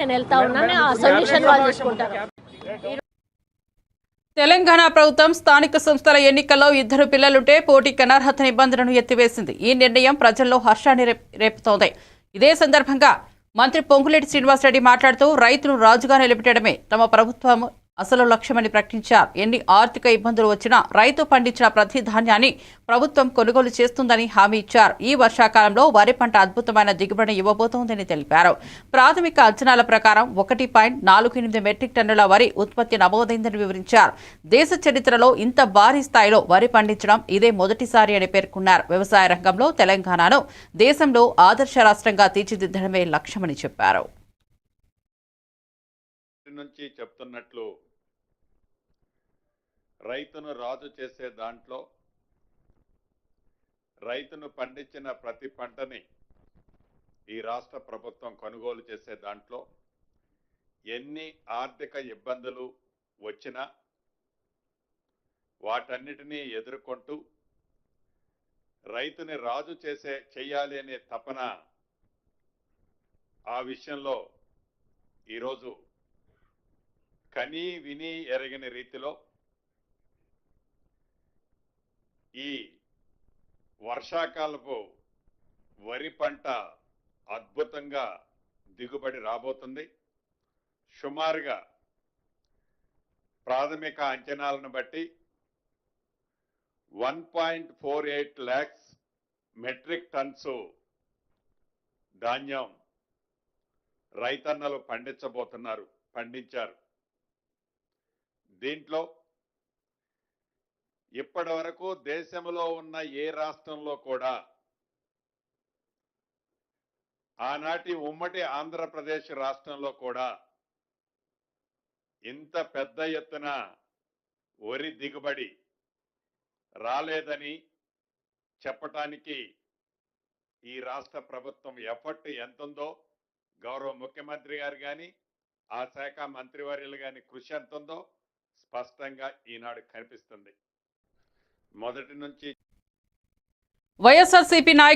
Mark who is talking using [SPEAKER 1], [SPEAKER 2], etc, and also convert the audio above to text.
[SPEAKER 1] నేను వెళ్తా ఉన్నాను ఆ సొల్యూషన్ వాళ్ళు చూసుకుంటారు.
[SPEAKER 2] తెలంగాణ ప్రభుత్వం స్థానిక సంస్థల ఎన్నికల్లో ఇద్దరు పిల్లలుంటే పోటీకి అనర్హత నిబంధనను ఎత్తివేసింది. ఈ నిర్ణయం ప్రజల్లో హర్షాన్ని రేప్- రేపుతోంది. ఇదే సందర్భంగా మంత్రి పొంగులేటి శ్రీనివాసరెడ్డి మాట్లాడుతూ రైతును రాజుగా నిలబెట్టడమే తమ ప్రభుత్వం అసలు లక్ష్యమని ప్రకటించారు. ఎన్ని ఆర్థిక ఇబ్బందులు వచ్చినా రైతు పండించిన ప్రతి ధాన్యాన్ని ప్రభుత్వం కొనుగోలు చేస్తుందని హామీ ఇచ్చారు. ఈ వర్షాకాలంలో వరి పంట అద్భుతమైన దిగుబడిని ఇవ్వబోతోందని తెలిపారు. ప్రాథమిక అంచనాల ప్రకారం ఒకటి పాయింట్ నాలుగు ఎనిమిది మెట్రిక్ టన్నుల వరి ఉత్పత్తి నమోదైందని వివరించారు. దేశ చరిత్రలో ఇంత భారీ స్థాయిలో వరి పండించడం ఇదే మొదటిసారి అని పేర్కొన్నారు. వ్యవసాయ రంగంలో తెలంగాణను దేశంలో ఆదర్శ రాష్ట్రంగా తీర్చిదిద్దడమే లక్ష్యమని చెప్పారు.
[SPEAKER 3] నుంచి చెప్తున్నట్లు రైతును రాజు చేసే దాంట్లో రైతును పండించిన ప్రతి పంటని ఈ రాష్ట్ర ప్రభుత్వం కొనుగోలు చేసే దాంట్లో ఎన్ని ఆర్థిక ఇబ్బందులు వచ్చినా వాటన్నిటినీ ఎదుర్కొంటూ రైతుని రాజు చేసే చెయ్యాలి అనే తపన ఆ విషయంలో ఈరోజు కనీ విని ఎరగని రీతిలో ఈ వర్షాకాలపు వరి పంట అద్భుతంగా దిగుబడి రాబోతుంది. సుమారుగా ప్రాథమిక అంచనాలను బట్టి one point four eight lakhs metric tons ధాన్యం రైతన్నలు పండించబోతున్నారు పండించారు. దీంట్లో ఇప్పటి వరకు దేశంలో ఉన్న ఏ రాష్ట్రంలో కూడా ఆనాటి ఉమ్మడి ఆంధ్రప్రదేశ్ రాష్ట్రంలో కూడా ఇంత పెద్ద ఎత్తున వరి దిగుబడి రాలేదని చెప్పటానికి ఈ రాష్ట్ర ప్రభుత్వం ఎఫర్ట్ ఎంతుందో గౌరవ ముఖ్యమంత్రి గారు కానీ ఆ శాఖ మంత్రివర్యులు కానీ కృషి ఎంతుందో స్పష్టంగా ఈనాడు కనిపిస్తుంది. మొదటి నుంచి
[SPEAKER 2] వైఎస్ఆర్సీపీ నాయకులు